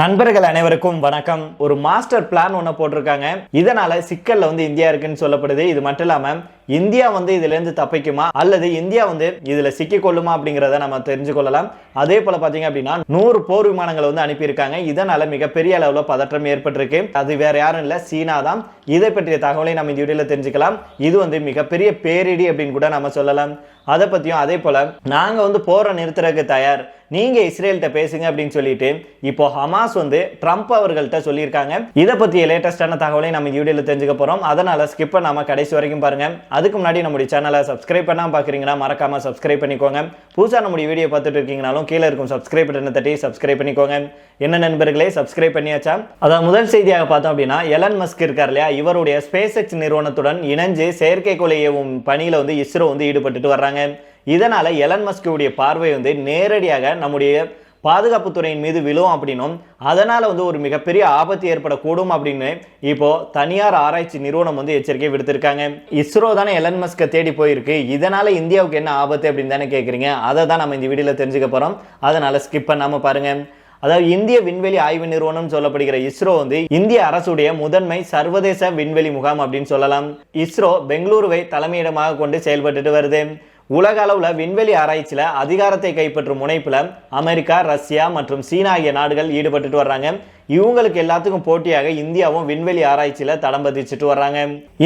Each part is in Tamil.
நண்பர்கள் அனைவருக்கும் வணக்கம். ஒரு மாஸ்டர் பிளான் ஒன்று போட்டிருக்காங்க. இதனால சிக்கல்ல வந்து இந்தியா இருக்குன்னு சொல்லப்படுது. இது மட்டும் இல்லாம இந்தியா வந்து இதுல இருந்து தப்பிக்குமா? அல்லது இந்தியா வந்து இதுல சிக்கிக்கொள்ளுமா அப்படிங்கிறத நம்ம தெரிஞ்சு கொள்ளலாம். அதே போல பாத்தீங்க அப்படின்னா நூறு போர் விமானங்களை வந்து அனுப்பியிருக்காங்க. இதனால மிகப்பெரிய அளவுல பதற்றம் ஏற்பட்டிருக்கு. அது வேற யாரும் இல்ல சீனா தான். இதை பற்றிய தகவலை நம்ம இந்த வீடியோல தெரிஞ்சுக்கலாம். இது வந்து மிகப்பெரிய பேரிடி அப்படின்னு கூட நம்ம சொல்லலாம். அதை பற்றியும் அதே போல் நாங்கள் வந்து போரை நிறுத்துறதுக்கு தயார். நீங்கள் இஸ்ரேல்கிட்ட பேசுங்க அப்படின்னு சொல்லிட்டு இப்போ ஹமாஸ் வந்து ட்ரம்ப் அவர்கள்ட்ட சொல்லியிருக்காங்க. இதை பற்றிய லேட்டஸ்டான தகவலை நம்ம வீடியோவில் தெரிஞ்சுக்க போகிறோம் அதனால் ஸ்கிப் நம்ம கடைசி வரைக்கும் பாருங்க. அதுக்கு முன்னாடி நம்முடைய சேனலை சப்ஸ்கிரைப் பண்ணாமல் பார்க்குறீங்கன்னா மறக்காமல் சப்ஸ்கிரைப் பண்ணிக்கோங்க. புதுசாக நம்முடைய வீடியோ பார்த்துட்டு இருக்கீங்கனாலும் கீழே இருக்கும் சப்ஸ்கிரைப் பட்டனை தட்டி சப்ஸ்கிரைப் பண்ணிக்கோங்க. என்ன நண்பர்களே சப்ஸ்கிரைப் பண்ணியாச்சா? அதான் முதல் செய்தியாக பார்த்தோம் அப்படின்னா எலன் மஸ்க் இருக்கார் இல்லையா? இவருடைய ஸ்பேஸ் எக்ஸ் நிறுவனத்துடன் இணைஞ்சு செயற்கைக்கோளை ஏவும் பணியில் வந்து இஸ்ரோ வந்து ஈடுபட்டுட்டு வர்றாங்க. இதனால எலன் மஸ்குடைய பார்வை வந்து நேரடியாக நம்முடைய பாதுகாப்புத்துறையின் மீது விழும் அப்படின்னும் அதனால வந்து ஒரு மிகப்பெரிய ஆபத்து ஏற்படக்கூடும் அப்படின்னு இப்போ தனியார் ஆராய்ச்சி நிறுவனம் வந்து எச்சரிக்கை விடுத்திருக்காங்க. இஸ்ரோ தானே எலன் மஸ்கை தேடி போயிருக்கு. இதனால இந்தியாவுக்கு என்ன ஆபத்து அப்படின்னு தானே கேட்குறீங்க அதை தான் நம்ம இந்த வீடியோவில் தெரிஞ்சுக்க போறோம். அதனால் ஸ்கிப் பண்ணாமல் பாருங்க. அதாவது இந்திய விண்வெளி ஆய்வு நிறுவனம் சொல்லப்படுகிற இஸ்ரோ வந்து இந்திய அரசுடைய முதன்மை சர்வதேச விண்வெளி முகாம் அப்படின்னு சொல்லலாம். இஸ்ரோ பெங்களூருவை தலைமையிடமாக கொண்டு செயல்பட்டுட்டு வருது. உலக அளவில் விண்வெளி ஆராய்ச்சியில் அதிகாரத்தை கைப்பற்றும் முனைப்பில் அமெரிக்கா ரஷ்யா மற்றும் சீனா ஆகிய நாடுகள் ஈடுபட்டுட்டு வர்றாங்க. இவங்களுக்கு எல்லாத்துக்கும் போட்டியாக இந்தியாவும் விண்வெளி ஆராய்ச்சியில் தடம் பதிச்சுட்டு வர்றாங்க.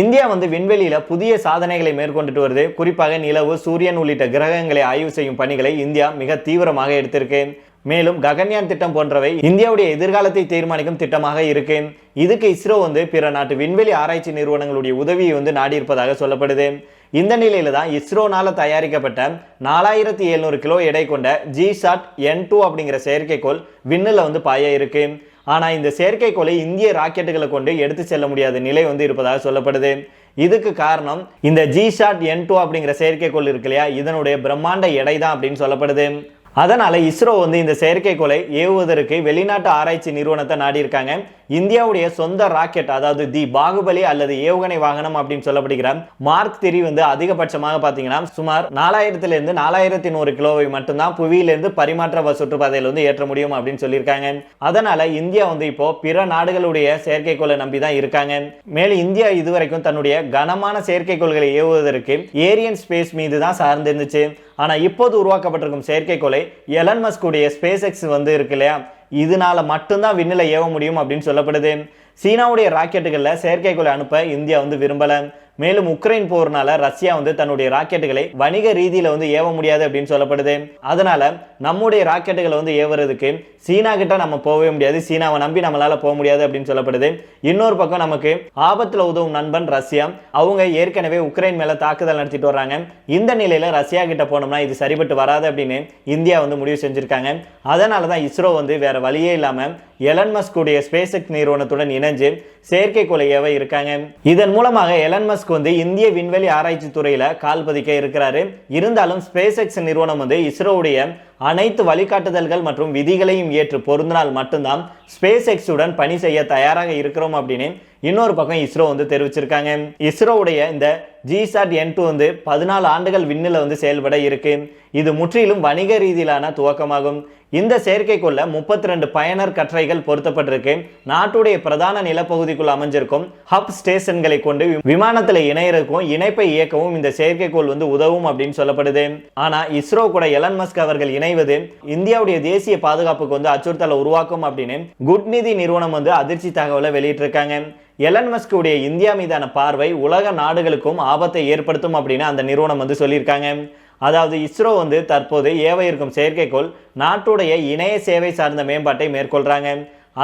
இந்தியா வந்து விண்வெளியில் புதிய சாதனைகளை மேற்கொண்டுட்டு வருது. குறிப்பாக நிலவு சூரியன் உள்ளிட்ட கிரகங்களை ஆய்வு செய்யும் பணிகளை இந்தியா மிக தீவிரமாக எடுத்திருக்கு. மேலும் ககன்யான் திட்டம் போன்றவை இந்தியாவுடைய எதிர்காலத்தை தீர்மானிக்கும் திட்டமாக இருக்கு. இதுக்கு இஸ்ரோ வந்து பிற நாட்டு விண்வெளி ஆராய்ச்சி நிறுவனங்களுடைய உதவியை வந்து நாடி இருப்பதாக சொல்லப்படுது. இந்த நிலையில தான் இஸ்ரோனால் தயாரிக்கப்பட்ட நாலாயிரத்தி எழுநூறு கிலோ எடை கொண்ட ஜிசாட் என் டூ அப்படிங்கிற செயற்கைக்கோள் விண்ணில் வந்து பாய இருக்கு. ஆனால் இந்த செயற்கைக்கோளை இந்திய ராக்கெட்டுகளை கொண்டு எடுத்து செல்ல முடியாத நிலை வந்து இருப்பதாக சொல்லப்படுது. இதுக்கு காரணம் இந்த ஜி ஷாட் என் டூ அப்படிங்கிற செயற்கைக்கோள் இருக்கு இல்லையா? இதனுடைய பிரம்மாண்ட எடை தான் அப்படின்னு சொல்லப்படுது. அதனால் இஸ்ரோ வந்து இந்த செயற்கைக்கோளை ஏவுவதற்கு வெளிநாட்டு ஆராய்ச்சி நிறுவனத்தை நாடி இருக்காங்க இந்தியாவுடைய சொந்த ராக்கெட் அதாவது தி பாகுபலி அல்லது ஏவுகணை வாகனம் அப்படின்னு சொல்லப்படுகிற மார்க் திரி வந்து அதிகபட்சமாக பார்த்தீங்கன்னா சுமார் நாலாயிரத்திலிருந்து நாலாயிரத்தி நூறு கிலோவை மட்டும்தான் புவியிலிருந்து பரிமாற்ற சுற்றுப்பாதையில் வந்து ஏற்ற முடியும் அப்படின்னு சொல்லியிருக்காங்க. அதனால இந்தியா வந்து இப்போ பிற நாடுகளுடைய செயற்கைக்கோளை நம்பி தான் இருக்காங்க. மேலும் இந்தியா இதுவரைக்கும் தன்னுடைய கனமான செயற்கைக்கோள்களை ஏவுவதற்கு ஏரியன் ஸ்பேஸ் மீது தான் சார்ந்து இருந்துச்சு இப்போது உருவாக்கப்பட்டிருக்கும் செயற்கைக்கோளை எலன் மஸ்குடைய ஸ்பேஸ் எக்ஸ் வந்து இருக்கு இல்லையா? இதனால மட்டும்தான் விண்ணில் ஏவ முடியும் அப்படின்னு சொல்லப்படுது. சீனாவுடைய ராக்கெட்டுகளில் செயற்கைக்கோளை அனுப்ப இந்தியா வந்து விரும்பலை. மேலும் உக்ரைன் போர்னால ரஷ்யா வந்து தன்னுடைய ராக்கெட்டுகளை வணிக ரீதியில வந்து ஏவ முடியாது அப்படின்னு சொல்லப்படுது. அதனால நம்முடைய ராக்கெட்டுகளை வந்து ஏவுறதுக்கு சீனா கிட்ட நம்ம போகவே முடியாது. சீனாவை நம்பி நம்மளால போக முடியாது அப்படின்னு சொல்லப்படுது. இன்னொரு பக்கம் நமக்கு ஆபத்துல உதவும் நண்பன் ரஷ்யா. அவங்க ஏற்கனவே உக்ரைன் மேல தாக்குதல் நடத்திட்டு வர்றாங்க. இந்த நிலையில ரஷ்யா கிட்ட போனோம்னா இது சரிபட்டு வராது அப்படின்னு இந்தியா வந்து முடிவு செஞ்சிருக்காங்க. அதனால தான் இஸ்ரோ வந்து வேற வழியே இல்லாம எலன்மஸ்குடைய ஸ்பேஸ் எக்ஸ் நிறுவனத்துடன் இணைஞ்சு செயற்கைக்கோளை ஏவ இருக்காங்க. இதன் மூலமாக எலன்மஸ்க் மஸ்க் வந்து இந்திய விண்வெளி ஆராய்ச்சி துறையில கால் பதிக்க இருக்கிறாரு. இருந்தாலும் ஸ்பேஸ் எக்ஸ் நிறுவனம் வந்து இஸ்ரோவுடைய அனைத்து வழிகாட்டுதல்கள் மற்றும் விதிகளையும் ஏற்று பொருந்தினால் மட்டும்தான் ஸ்பேஸ் எக்ஸுடன் பணி செய்ய தயாராக இருக்கிறோம் அப்படின்னு இன்னொரு பக்கம் இஸ்ரோ வந்து தெரிவிச்சிருக்காங்க. இஸ்ரோவுடைய இந்த ஜிசாட் என் டூ வந்து பதினாலு ஆண்டுகள் விண்ணில் வந்து செயல்பட இருக்கு. இது முற்றிலும் வணிக ரீதியிலான துவக்கமாகும். இந்த செயற்கைக்குள்ள முப்பத்தி ரெண்டு பயனர் கற்றைகள் பொருத்தப்பட்டிருக்கு. நாட்டுடைய பிரதான நிலப்பகுதிக்குள் அமைஞ்சிருக்கும் ஹப் ஸ்டேஷன்களை கொண்டு விமானத்தில் இணையறதுக்கும் இணைப்பை இயக்கவும் இந்த செயற்கைக்கோள் வந்து உதவும் அப்படின்னு சொல்லப்படுது. ஆனா இஸ்ரோ கூட எலன் மஸ்க் அவர்கள் இணைவது இந்தியாவுடைய தேசிய பாதுகாப்புக்கு வந்து அச்சுறுத்தலை உருவாக்கும் அப்படின்னு குட் நிதி நிறுவனம் வந்து அதிர்ச்சி தகவலை வெளியிட்டிருக்காங்க. எலன் மஸ்குடைய இந்தியா மீதான பார்வை உலக நாடுகளுக்கும் ஆபத்தை ஏற்படுத்தும் அப்படின்னு அந்த நிறுவனம் வந்து சொல்லியிருக்காங்க. அதாவது இஸ்ரோ வந்து தற்போது ஏவ இருக்கும் செயற்கைக்கோள் நாட்டுடைய இணைய சேவை சார்ந்த மேம்பாட்டை மேற்கொள்கிறாங்க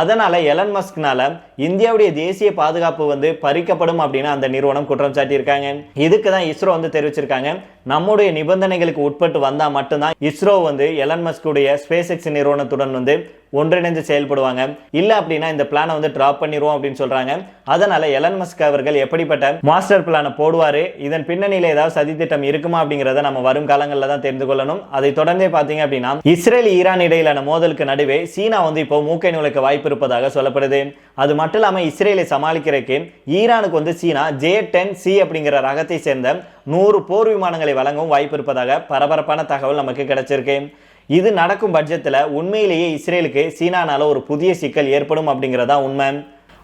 அதனால் எலன் மஸ்க்னால இந்தியாவுடைய தேசிய பாதுகாப்பு வந்து பறிக்கப்படும் அப்படின்னு அந்த நிறுவனம் குற்றம் சாட்டியிருக்காங்க. இதுக்கு தான் இஸ்ரோ வந்து தெரிவிச்சிருக்காங்க. நம்முடைய நிபந்தனைகளுக்கு உட்பட்டு வந்தால் மட்டும்தான் இஸ்ரோ வந்து எலன் மஸ்குடைய ஸ்பேஸ் எக்ஸ் நிறுவனத்துடன் வந்து ஒன்றிணைந்து செயல்படுவாங்க. இல்லை அப்படின்னா இந்த பிளானை வந்து ட்ராப் பண்ணிடுவோம் அப்படின்னு சொல்கிறாங்க அதனால் எலன் மஸ்க் அவர்கள் எப்படிப்பட்ட மாஸ்டர் பிளானை போடுவார்? இதன் பின்னணியில் ஏதாவது சதி திட்டம் இருக்குமா அப்படிங்கிறத நம்ம வரும் காலங்களில் தான் தெரிந்து கொள்ளணும். அதை தொடர்ந்தே பார்த்தீங்க அப்படின்னா இஸ்ரேல் ஈரான் இடையிலான மோதலுக்கு நடுவே சீனா வந்து இப்போ மூக்கை நுழைக்க வாய்ப்பு இருப்பதாக சொல்லப்படுது. அது மட்டும் இல்லாமல் இஸ்ரேலை சமாளிக்கிறதுக்கு ஈரானுக்கு வந்து சீனா ஜே டென் சி அப்படிங்கிற ரகத்தை சேர்ந்த நூறு போர் விமானங்களை வழங்கவும் வாய்ப்பு இருப்பதாக பரபரப்பான தகவல் நமக்கு கிடைச்சிருக்கு. இது நடக்கும் பட்சத்தில் உண்மையிலேயே இஸ்ரேலுக்கு சீனானால ஒரு புதிய சிக்கல் ஏற்படும் அப்படிங்கிறதா உண்மை.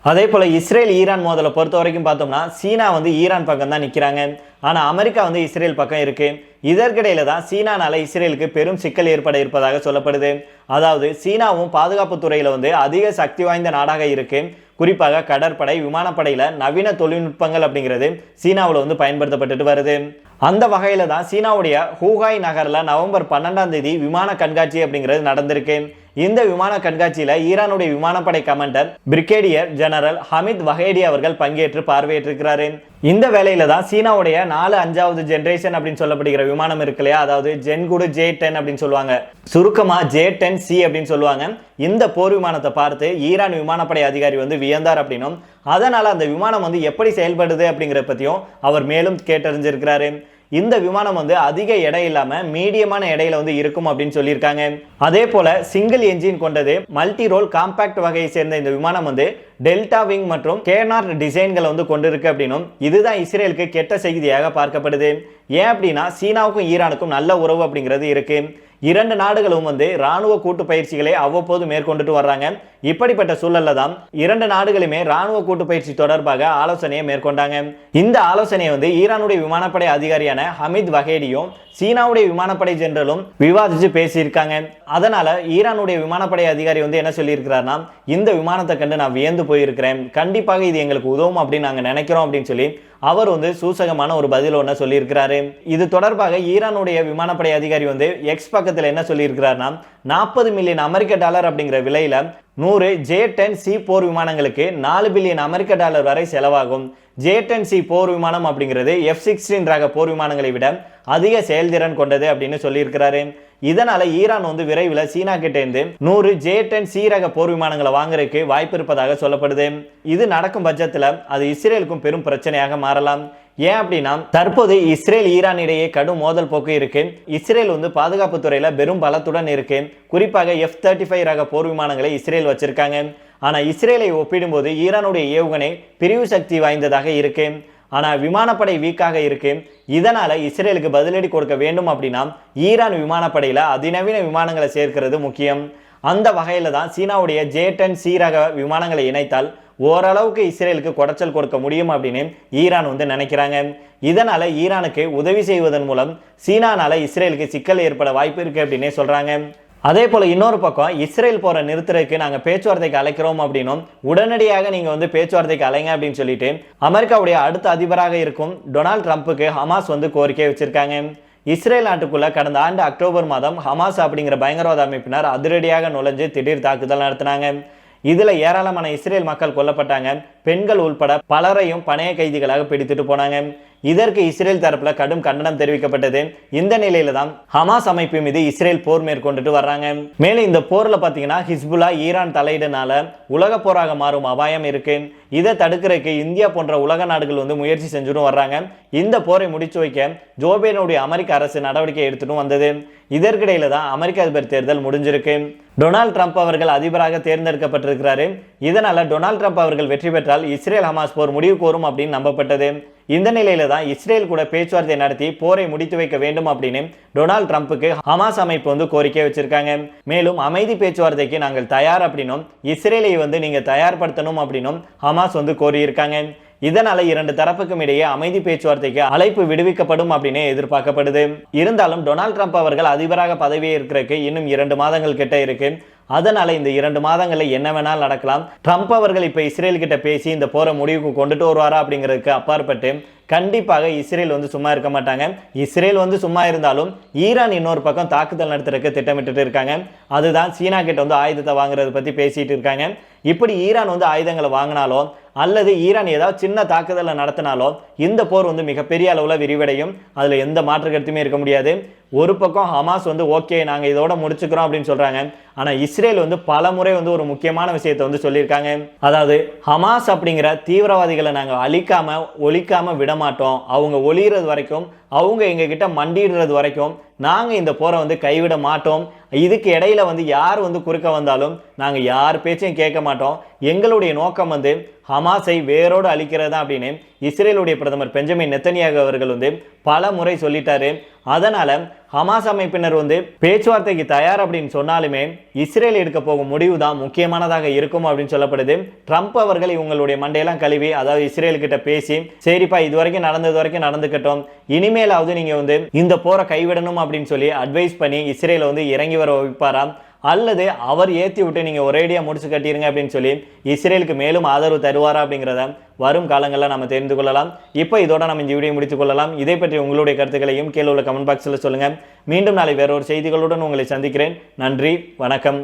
அதே போல் இஸ்ரேல் ஈரான் மோதலை பொறுத்த வரைக்கும் பார்த்தோம்னா சீனா வந்து ஈரான் பக்கம் தான் நிற்கிறாங்க ஆனால் அமெரிக்கா வந்து இஸ்ரேல் பக்கம் இருக்குது இதற்கிடையில தான் சீனானால இஸ்ரேலுக்கு பெரும் சிக்கல் ஏற்பட இருப்பதாக சொல்லப்படுது. அதாவது சீனாவும் பாதுகாப்பு துறையில் வந்து அதிக சக்தி வாய்ந்த நாடாக இருக்குது குறிப்பாக கடற்படை விமானப்படையில் நவீன தொழில்நுட்பங்கள் அப்படிங்கிறது சீனாவில் வந்து பயன்படுத்தப்பட்டுட்டு வருது. அந்த வகையில் தான் சீனாவுடைய ஹூகாய் நகரில் நவம்பர் பன்னெண்டாம் தேதி விமான கண்காட்சி அப்படிங்கிறது நடந்திருக்கு. இந்த விமான கண்காட்சியில ஈரானுடைய விமானப்படை commander brigadier general Hamid Vahedi அவர்கள் பங்கேற்று பார்வையிட்டிருக்கிறாரு இந்த வேலையில தான் சீனாவுடைய நாலு அஞ்சாவது ஜென்ரேஷன் அப்படின்னு சொல்லப்படுகிற விமானம் இருக்கு இல்லையா? அதாவது ஜென்குடு ஜே டென் அப்படின்னு சொல்லுவாங்க. சுருக்கமா ஜே டென் சி அப்படின்னு சொல்லுவாங்க. இந்த போர் விமானத்தை பார்த்து ஈரான் விமானப்படை அதிகாரி வந்து வியந்தார் அப்படின்னும் அதனால அந்த விமானம் வந்து எப்படி செயல்படுது அப்படிங்கிற பத்தியும் அவர் மேலும் கேட்டறிஞ்சிருக்கிறாரு இந்த விமானம் வந்து அதிக எடை இல்லாமல் மீடியமான எடையில வந்து இருக்கும் அப்படின்னு சொல்லியிருக்காங்க. அதே போல சிங்கிள் என்ஜின் கொண்டது மல்டி ரோல் காம்பாக்ட் வகையை சேர்ந்த இந்த விமானம் வந்து டெல்டா விங் மற்றும் கேனார் டிசைன்களை வந்து கொண்டிருக்கு அப்படின்னும் இதுதான் இஸ்ரேலுக்கு கெட்ட செய்தியாக பார்க்கப்படுது. ஏன் அப்படின்னா சீனாவுக்கும் ஈரானுக்கும் நல்ல உறவு அப்படிங்கிறது இருக்குது இரண்டு நாடுகளும் வந்து ராணுவ கூட்டு பயிற்சிகளை அவ்வப்போது மேற்கொண்டுட்டு வர்றாங்க. இப்படிப்பட்ட சூழல்ல தான் இரண்டு நாடுகளுமே ராணுவ கூட்டு பயிற்சி தொடர்பாக ஆலோசனையை மேற்கொண்டாங்க. இந்த ஆலோசனையை வந்து ஈரானுடைய விமானப்படை அதிகாரியான ஹமீத் வகேடியும் சீனாவுடைய விமானப்படை ஜெனரலும் விவாதிச்சு பேசியிருக்காங்க. அதனால ஈரானுடைய விமானப்படை அதிகாரி வந்து என்ன சொல்லியிருக்கிறார்னா இந்த விமானத்தை கண்டு நான் வியந்து போயிருக்கிறேன். கண்டிப்பாக இது எங்களுக்கு உதவும் அப்படின்னு நாங்கள் நினைக்கிறோம் அப்படின்னு சொல்லி அவர் வந்து சூசகமான ஒரு பதில் ஒன்று சொல்லியிருக்கிறாரு. இது தொடர்பாக ஈரானுடைய விமானப்படை அதிகாரி வந்து எக்ஸ் பக்கத்தில் என்ன சொல்லியிருக்கிறார்னா நாற்பது மில்லியன் அமெரிக்க டாலர் அப்படிங்கிற விலையில் நூறு ஜே டென் சி போர் விமானங்களுக்கு நாலு பில்லியன் அமெரிக்க டாலர் வரை செலவாகும். ஜே டென் சி போர் விமானம் அப்படிங்கிறது எஃப் சிக்ஸ்டீன் ரக போர் விமானங்களை விட அதிக செயல்திறன் கொண்டது அப்படின்னு சொல்லியிருக்கிறாரு. இதனால ஈரான் வந்து விரைவில் சீனா கிட்ட நூறு ஜே டென் சி ரக போர் விமானங்களை வாங்குறதுக்கு வாய்ப்பு இருப்பதாக சொல்லப்படுது. இது நடக்கும் பட்சத்தில் அது இஸ்ரேலுக்கும் பெரும் பிரச்சனையாக மாறலாம். ஏன் அப்படின்னா தற்போது இஸ்ரேல் ஈரான் இடையே கடும் மோதல் போக்கு இருக்கு. இஸ்ரேல் வந்து பாதுகாப்பு துறையில பெரும் பலத்துடன் இருக்கு. குறிப்பாக எஃப் தேர்ட்டி ஃபைவ் ரக போர் விமானங்களை இஸ்ரேல் வச்சிருக்காங்க. ஆனா இஸ்ரேலை ஒப்பிடும்போது ஈரானுடைய ஏவுகணை பிரிவு சக்தி வாய்ந்ததாக இருக்கு. ஆனா விமானப்படை வீக்காக இருக்கு. இதனால இஸ்ரேலுக்கு பதிலடி கொடுக்க வேண்டும் அப்படின்னா ஈரான் விமானப்படையில அதிநவீன விமானங்களை சேர்க்கிறது முக்கியம். அந்த வகையில தான் சீனாவுடைய ஜே டென் சீரக ரக விமானங்களை இணைத்தால் ஓரளவுக்கு இஸ்ரேலுக்கு குடைச்சல் கொடுக்க முடியும் அப்படின்னு ஈரான் வந்து நினைக்கிறாங்க. இதனால் ஈரானுக்கு உதவி செய்வதன் மூலம் சீனானால் இஸ்ரேலுக்கு சிக்கல் ஏற்பட வாய்ப்பு இருக்குது அப்படின்னே சொல்கிறாங்க அதே போல் இன்னொரு பக்கம் இஸ்ரேல் போகிற நிறுத்துறதுக்கு நாங்கள் பேச்சுவார்த்தைக்கு அழைக்கிறோம் அப்படின்னும் உடனடியாக நீங்கள் வந்து பேச்சுவார்த்தைக்கு அலைங்க அப்படின்னு சொல்லிட்டு அமெரிக்காவுடைய அடுத்த அதிபராக இருக்கும் டொனால்ட் ட்ரம்ப்புக்கு ஹமாஸ் வந்து கோரிக்கை வச்சுருக்காங்க. இஸ்ரேல் நாட்டுக்குள்ள கடந்த ஆண்டு அக்டோபர் மாதம் ஹமாஸ் அப்படிங்கிற பயங்கரவாத அமைப்பினர் அதிரடியாக நுழைஞ்சு திடீர் தாக்குதல் நடத்தினாங்க. இதில் ஏராளமான இஸ்ரேல் மக்கள் கொல்லப்பட்டாங்க. பெண்கள் உள்பட பலரையும் பணைய கைதிகளாக பிடித்துட்டு போனாங்க. இதற்கு இஸ்ரேல் தரப்புல கடும் கண்டனம் தெரிவிக்கப்பட்டது. இந்த நிலையில தான் ஹமாஸ் அமைப்பு மீது இஸ்ரேல் போர் மேற்கொண்டுட்டு வர்றாங்க. மேலும் இந்த போர்ல பாத்தீங்கன்னா ஹிஸ்புல்லா ஈரான் தலையிடனால உலக போராக மாறும் அபாயம் இருக்கு. இதை தடுக்கிறதுக்கு இந்தியா போன்ற உலக நாடுகள் வந்து முயற்சி செஞ்சுட்டும் வர்றாங்க. இந்த போரை முடிச்சு வைக்க ஜோபேனுடைய அமெரிக்க அரசு நடவடிக்கை எடுத்துட்டும் வந்தது. இதற்கிடையில தான் அமெரிக்க அதிபர் தேர்தல் முடிஞ்சிருக்கு. டொனால்ட் ட்ரம்ப் அவர்கள் அதிபராக தேர்ந்தெடுக்கப்பட்டிருக்கிறாரு. இதனால டொனால்ட் ட்ரம்ப் அவர்கள் வெற்றி பெற்றால் இஸ்ரேல் ஹமாஸ் போர் முடிவு கோரும் அப்படின்னு நம்பப்பட்டது. இந்த நிலையில தான் இஸ்ரேல் கூட பேச்சுவார்த்தை நடத்தி போரை முடித்து வைக்க வேண்டும் அப்படின்னு டொனால்ட் ட்ரம்ப்புக்கு ஹமாஸ் அமைப்பு வந்து கோரிக்கை வச்சிருக்காங்க. மேலும் அமைதி பேச்சுவார்த்தைக்கு நாங்கள் தயார் அப்படின்னும் இஸ்ரேலை வந்து நீங்க தயார்படுத்தணும் அப்படின்னும் ஹமாஸ் வந்து கோரியிருக்காங்க. இதனால இரண்டு தரப்புக்கும் இடையே அமைதி பேச்சுவார்த்தைக்கு அழைப்பு விடுவிக்கப்படும் அப்படின்னு எதிர்பார்க்கப்படுது. இருந்தாலும் டொனால்ட் ட்ரம்ப் அவர்கள் அதிபராக பதவியே இருக்கிறதுக்கு இன்னும் இரண்டு மாதங்கள் கிட்ட இருக்கு. அதனால் இந்த இரண்டு மாதங்களில் என்ன வேணாலும் நடக்கலாம். ட்ரம்ப் அவர்கள் இப்போ இஸ்ரேல் கிட்ட பேசி இந்த போரை முடிவுக்கு கொண்டுட்டு வருவாரா அப்படிங்கிறதுக்கு அப்பாற்பட்டு கண்டிப்பாக இஸ்ரேல் வந்து சும்மா இருக்க மாட்டாங்க. இஸ்ரேல் வந்து சும்மா இருந்தாலும் ஈரான் இன்னொரு பக்கம் தாக்குதல் நடத்துறதுக்கு திட்டமிட்டு இருக்காங்க. அதுதான் சீனா கிட்ட வந்து ஆயுதத்தை வாங்குறத பத்தி பேசிட்டு இருக்காங்க. இப்படி ஈரான் வந்து ஆயுதங்களை வாங்கினாலோ அல்லது ஈரான் ஏதாவது சின்ன தாக்குதலை நடத்தினாலோ இந்த போர் வந்து மிகப்பெரிய அளவில் விரிவடையும். அதில் எந்த மாற்று கருத்துமே இருக்க முடியாது. ஒரு பக்கம் ஹமாஸ் வந்து ஓகே நாங்கள் இதோட முடிச்சுக்கிறோம் அப்படின்னு சொல்கிறாங்க ஆனால் இஸ்ரேல் வந்து பல முறை வந்து ஒரு முக்கியமான விஷயத்தை வந்து சொல்லியிருக்காங்க. அதாவது ஹமாஸ் அப்படிங்கிற தீவிரவாதிகளை நாங்கள் அழிக்காமல் ஒழிக்காம விட மாட்டோம். அவங்க ஒளிகிறது வரைக்கும் அவங்க எங்ககிட்ட மண்டிடுறது வரைக்கும் நாங்கள் இந்த போரை வந்து கைவிட மாட்டோம். இதுக்கு இடையில வந்து யார் வந்து குறுக்க வந்தாலும் நாங்கள் யார் பேச்சையும் கேட்க மாட்டோம். எங்களுடைய நோக்கம் வந்து ஹமாஸை வேரோடு அழிக்கிறது தான் அப்படின்னு இஸ்ரேலுடைய பிரதமர் பெஞ்சமின் நெத்தனியாக அவர்கள் வந்து பல முறை சொல்லிட்டாரு. அதனால் ஹமாஸ் அமைப்பினர் வந்து பேச்சுவார்த்தைக்கு தயார் அப்படின்னு சொன்னாலுமே இஸ்ரேல் எடுக்க போகும் முடிவு தான் முக்கியமானதாக இருக்கும் அப்படின்னு சொல்லப்படுது. ட்ரம்ப் அவர்கள் இவங்களுடைய மண்டையெல்லாம் கழுவி அதாவது இஸ்ரேல் கிட்ட பேசி சரிப்பா இது வரைக்கும் நடந்தது வரைக்கும் நடந்துக்கட்டும். இனிமேலாவது நீங்க வந்து இந்த போரை கைவிடணும் அப்படின்னு சொல்லி அட்வைஸ் பண்ணி இஸ்ரேலை வந்து இறங்கி வர வைப்பாராம் அல்லது அவர் ஏற்றி விட்டு நீங்கள் ஒரேடியாக முடிச்சு கட்டிடுங்க அப்படின்னு சொல்லி இஸ்ரேலுக்கு மேலும் ஆதரவு தருவாரா அப்படிங்கிறத வரும் காலங்களில் நம்ம தெரிந்து கொள்ளலாம். இப்போ இதோட நம்ம இந்த வீடியோ முடித்துக் கொள்ளலாம். இதை பற்றி உங்களுடைய கருத்துக்களையும் கீழே உள்ள கமெண்ட் பாக்ஸில் சொல்லுங்கள் மீண்டும் நாளை வேறொரு செய்திகளுடன் உங்களை சந்திக்கிறேன். நன்றி வணக்கம்.